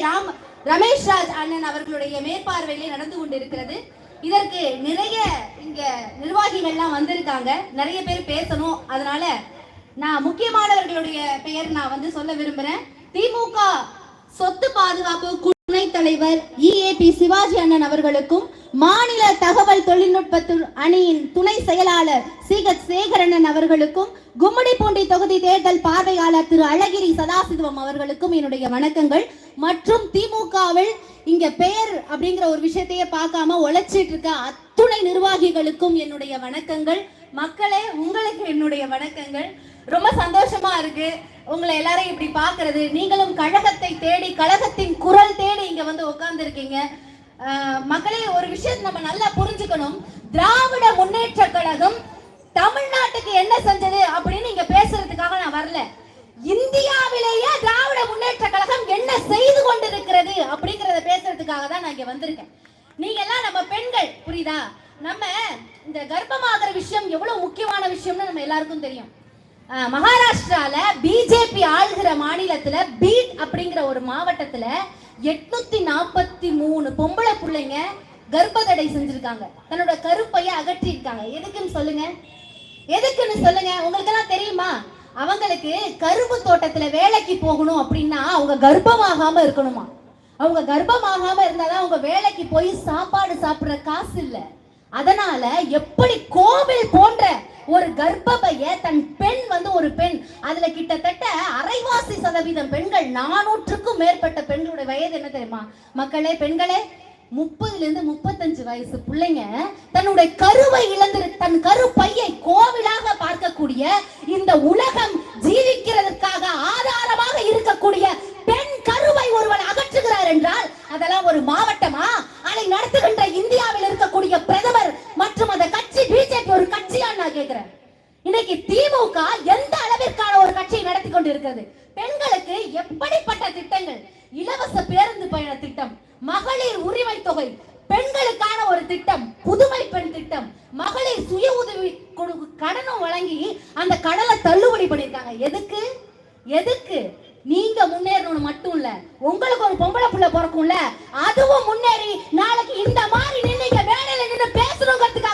ராம் ரமேஷ் ராஜ் அண்ணன் அவர்களுடைய மேற்பார்வையிலே நடந்து கொண்டிருக்கிறது. இதற்கு நிறைய இங்க நிர்வாகிகள்லாம் வந்திருக்காங்க. நிறைய பேர் பேசணும். அதனால நான் முக்கியமானவர்களுடைய பெயர் நான் வந்து சொல்ல விரும்புறேன். திமுக சொத்து பாதுகாப்பு துணைத் தலைவர் இஏபி சிவாஜி அண்ணன் அவர்களுக்கும் மாநில தகவல் தொழில்நுட்பத்து அணியின் துணை செயலாளர் சீகத் சேகரண்ணன் அவர்களுக்கும் கும்மிடிப்பூண்டி தொகுதி தேர்தல் பார்வையாளர் திரு அழகிரி சதாசிவம் அவர்களுக்கும் என்னுடைய வணக்கங்கள். மற்றும் திமுகவில் இங்க பெயர் அப்படிங்கிற ஒரு விஷயத்தையே பார்க்காம உழைச்சிட்டு இருக்க அத்துணை நிர்வாகிகளுக்கும் என்னுடைய வணக்கங்கள். மக்களே உங்களுக்கு என்னுடைய வணக்கங்கள். ரொம்ப சந்தோஷமா இருக்கு. உங்களை எல்லாரையும் இப்படி பாக்குறது நீங்களும் கழகத்தை தேடி கழகத்தின் குரல் தேடி இங்க வந்து உட்கார்ந்து இருக்கீங்க மக்களே ஒரு விஷயத்தை நம்ம நல்லா புரிஞ்சுக்கணும். திராவிட முன்னேற்ற கழகம் தமிழ்நாட்டுக்கு என்ன செஞ்சது அப்படின்னு இங்க பேசுறதுக்காக நான் வரல. இந்தியாவிலேயே திராவிட முன்னேற்ற கழகம் என்ன செய்து கொண்டிருக்கிறது அப்படிங்கறத பேசுறதுக்காக தான் நான் இங்க வந்திருக்கேன். நீங்க எல்லாம் நம்ம பெண்கள் புரியுதா? நம்ம இந்த கர்ப்பமாகிற விஷயம் எவ்வளவு முக்கியமான விஷயம்னு நம்ம எல்லாருக்கும் தெரியும். மகாராஷ்டிரால பிஜேபி ஆளுகிற மாநிலத்துல பீட் அப்படிங்கிற ஒரு மாவட்டத்துல எட்நூத்தி நாற்பத்தி மூணு பொம்பளை பிள்ளைங்க கர்ப்பதடை செஞ்சிருக்காங்க. தன்னோட கருப்பைய அகற்றிருக்காங்க எதுக்குன்னு சொல்லுங்க? எதுக்குன்னு சொல்லுங்க? உங்களுக்கு எல்லாம் தெரியுமா? அவங்களுக்கு கரும்பு தோட்டத்துல வேலைக்கு போகணும் அப்படின்னா அவங்க கர்ப்பமாகாம இருக்கணுமா? அவங்க கர்ப்பமாகாம இருந்தாதான் அவங்க வேலைக்கு போய் சாப்பாடு சாப்பிடுற காசு இல்ல. அதனால எப்படி கோவில் போன்ற ஒரு கர்ப்பபைய தன் பெண் வந்து ஒரு பெண் அதுல கிட்டத்தட்ட அரைவாசி சதவீதம் பெண்கள் நானூற்றுக்கும் மேற்பட்ட பெண்களுடைய வயது என்ன தெரியுமா? மக்களே பெண்களே முப்பதுல இருந்து முப்பத்தஞ்சு வயசு பிள்ளைங்க தன்னுடைய கருவை இழந்து தன் கரு பையை கோவிலாக பார்க்கக்கூடிய இந்த உலகம் ஜீவிக்கிறதுக்காக ஆதாரமாக இருக்கக்கூடிய பெண் கருவை ஒருவன் அகற்றுகிறார் என்றால் அதெல்லாம் ஒரு மாவட்டமா அதை நடத்துகின்ற இந்தியாவில் இருக்கக்கூடிய பிரதமர் மற்றும் அந்த கட்சி பிஜேபி ஒரு கட்சியான்னு நான் கேட்கிறேன் இன்னைக்கு திமுக எந்த அளவிற்கான ஒரு கட்சியை நடத்தி கொண்டு இருக்கிறது பெண்களுக்கு எப்படிப்பட்ட திட்டங்கள்? இலவச பேருந்து பயண திட்டம் மகளிர் உரிமை தொகை பெண்களுக்கான ஒரு திட்டம் புதுமை பெண் திட்டம். மகளிர் சுய உதவி கடனும் வழங்கி அந்த கடலை தள்ளுபடி பண்ணிருக்காங்க எதுக்கு? எதுக்கு? நீங்க முன்னேறணும் மட்டும் இல்ல. உங்களுக்கு ஒரு பொம்பளை புள்ள பிறக்கும்ல அதுவும் முன்னேறி நாளைக்கு இந்த மாதிரி நின்னு வேலையில நின்று பேசணுங்கிறதுக்கு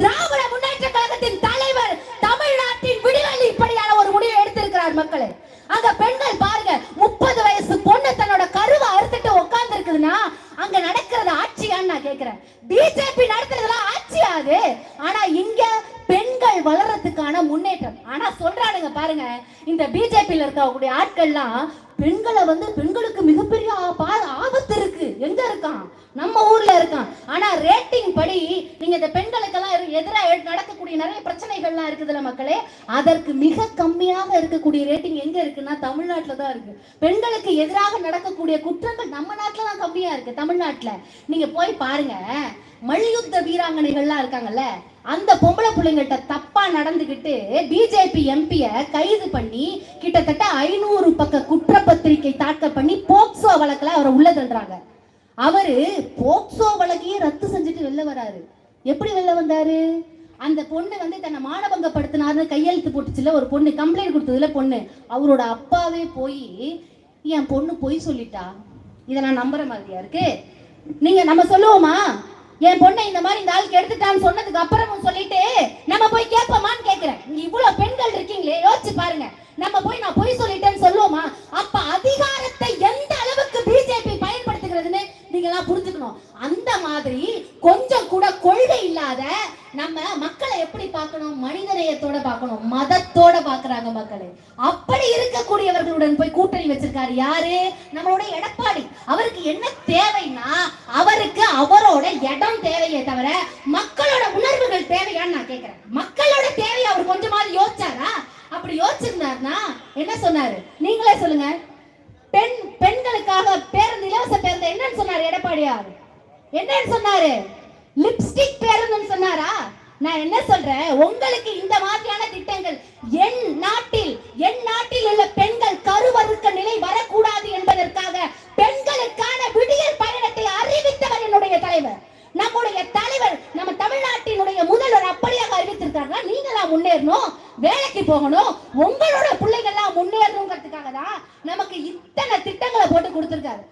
திராவிட முன்னேற்ற கழகத்தின் தலைவர் தமிழ்நாட்டின் விடுதலை இப்படியான ஒரு முடிவை எடுத்திருக்கிறார் மக்களே அங்க பெண்கள் பாருங்க முப்பது வயசு பொண்ணு தன்னோட கருவை அறுத்துட்டு உட்கார்ந்து இருக்குதுன்னா அங்க நடக்கிறது ஆட்சியான்னு நான் கேக்குறேன் பிஜேபி நடத்துறதுலாம் ஆட்சி அது ஆனா இங்க பெண்கள் வளர்றதுக்கான முன்னேற்றம். ஆனா சொல்றானுங்க பாருங்க இந்த பிஜேபியில இருக்கக்கூடிய ஆட்கள்லாம் பெண்களை வந்து பெண்களுக்கு மிகப்பெரிய பா- ஆபத்து இருக்கு. எங்க இருக்கான்? நம்ம ஊர்ல இருக்கான். ஆனா ரேட்டிங் படி நீங்க இந்த பெண்களுக்கெல்லாம் எதிராக நடக்கக்கூடிய நிறைய பிரச்சனைகள்லாம் இருக்குதுல்ல மக்களே? அதற்கு மிக கம்மியாக இருக்கக்கூடிய ரேட்டிங் எங்க இருக்குன்னா தமிழ்நாட்டுல தான் இருக்கு. பெண்களுக்கு எதிராக நடக்கக்கூடிய குற்றங்கள் நம்ம நாட்டில தான் கம்மியா இருக்கு தமிழ்நாட்டுல. நீங்க போய் பாருங்க. மல்யுத்த வீராங்கனைகள்லாம் இருக்காங்கல்ல? அந்த பொம்பளை பிள்ளைங்கள்ட்ட தப்பா நடந்துகிட்டு பிஜேபி எம்பிய கைது பண்ணி கிட்டத்தட்ட ஐநூறு பக்க குற்றப்பத்திரிகை தாக்கல் பண்ணி போக்சோ வழக்கில் அவரை உள்ள தள்ளுறாங்க. அவரு போக்சோ வழக்கையும் ரத்து செஞ்சுட்டு வெளில வராரு. எப்படி வெளில வந்தாரு? அந்த பொண்ணு வந்து தன்னை மானபங்கப்படுத்தினாருன்னு கையெழுத்து போட்டுச்சுல ஒரு பொண்ணு கம்ப்ளைண்ட் கொடுத்ததுல பொண்ணு. அவரோட அப்பாவே போய் என் பொண்ணு பொய் சொல்லிட்டா? இதை நான் நம்புற மாதிரியா இருக்கு? நீங்க நம்ம சொல்லுவோமா? என் பொண்ணை இந்த மாதிரி இந்த ஆள் கெடுத்துட்டான்னு சொன்னதுக்கு அப்புறமும் சொல்லிட்டு நம்ம போய் கேட்போமான்னு கேட்கிறேன் இவ்வளவு பெண்கள் இருக்கீங்களே கொஞ்சம் கூட கொள்கை இல்லாத நம்ம மக்களை எப்படி பார்க்கணும்? மனிதநேயத்தோட பார்க்கணும். மதத்தோட பார்க்கறாங்க மக்களை. அப்படி இருக்கக்கூடியவர்களுடன் போய் கூட்டணி வச்சிருக்காரு யாரு? நம்மளோட எடப்பாடி. அவருக்கு என்ன தேவைன்னா அவருக்கு அவரோட இடம் தேவையே தவிர மக்களோட உணர்வுகள் தேவையான்னு நான் கேட்கிறேன். மக்களோட தேவையை அவர் கொஞ்சமாவது யோசிச்சாரா? அப்படி யோசிச்சிருந்தாருன்னா என்ன சொன்னாரு? நீங்களே சொல்லுங்க. பெண் பெண்களுக்காக பேருந்து இலவச பேருந்து என்னன்னு சொன்னாரு எடப்பாடியார். என்னன்னு சொன்னாரு? லிப்ஸ்டிக் பேரணும்னு சொன்னாரா? நான் என்ன சொல்றேன்? உங்களுக்கு இந்த மாதிரியான திட்டங்கள் என் நாட்டில் என் நாட்டில் உள்ள பெண்கள் கருவறுக்க நிலை வரக்கூடாது என்பதற்காக பெண்களுக்கான விடியல் பயணத்தை அறிவித்தவர் என்னுடைய தலைவர். நம்முடைய தலைவர் நம்ம தமிழ்நாட்டினுடைய முதல்வர் அப்படியாக அறிவித்திருக்காங்க நீங்களா முன்னேறணும் வேலைக்கு போகணும் உங்களோட பிள்ளைகள்லாம் முன்னேறணுங்கிறதுக்காக தான் நமக்கு இத்தனை திட்டங்களை போட்டு கொடுத்துருக்காரு.